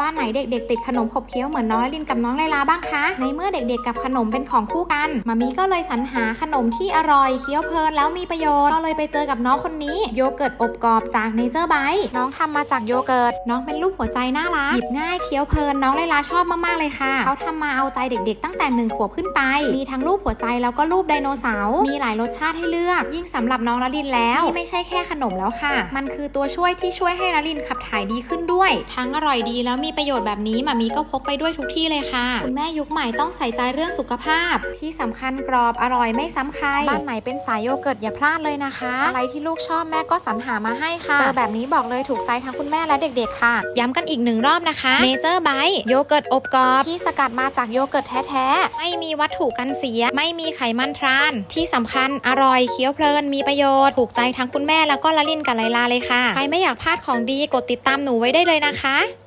บ้านไหนเด็กๆ ติดขนมขบเคี้ยวเหมือนน้องลินกับน้องไลลาบ้างคะ ในเมื่อเด็กๆ กับขนมเป็นของคู่กันมามีก็เลยสรรหาขนมที่อร่อยเคี้ยวเพลินแล้วมีประโยชน์ก็เลยไปเจอกับน้องคนนี้โยเกิร์ตอบกรอบจากเนเจอร์ไบต์น้องทำมาจากโยเกิร์ตน้องเป็นรูปหัวใจน่ารักหยิบง่ายเคี้ยวเพลินน้องไลลาชอบมากๆเลยค่ะเขาทำมาเอาใจเด็กๆ ตั้งแต่หนึ่งขวบขึ้นไป มีทั้งรูปหัวใจแล้วก็รูปไดโนเสาร์มีหลายรสชาติให้เลือก ยิ่งสำหรับน้องละลินแล้วนี่ไม่ใช่แค่ขนมแล้วค่ะ มันคือตัวช่วยที่ช่วยให้ละลินขับถ่ายดีขึ้นด้วย ทั้งอร่อยดีแล้วมีประโยชน์แบบนี้มามีก็พกไปด้วยทุกที่เลยค่ะ คุณแม่ยุคใหม่ต้องใส่ใจเรื่องสุขภาพ ที่สำคัญกรอบอร่อยไม่ซ้ำใครบ้านไหนเป็นสายโยเกิร์ตอย่าพลาดเลยนะคะ อะไรที่ลูกชอบแม่ก็สรรหามาให้ค่ะ เจอแบบนี้บอกเลยถูกใจทั้งคุณแม่และเด็กๆค่ะ ย้ำกันอีกหนึ่งรอบนะคะเนเจอร์ไบโยเกิร์ตอบกรอบที่สกัดมาจากโยเกิร์ตแท้ๆไม่มีวัตถุกันเสีย ไม่มีไขมันทราน ที่สำคัญอร่อยเคี้ยวเพลินมีประโยชน์ถูกใจทั้งคุณแม่แล้วก็ละลินกับไลลาเลยค่ะใครไม่อยากพลาดของดีกดติดตามหนูไว้ได้เลยนะคะ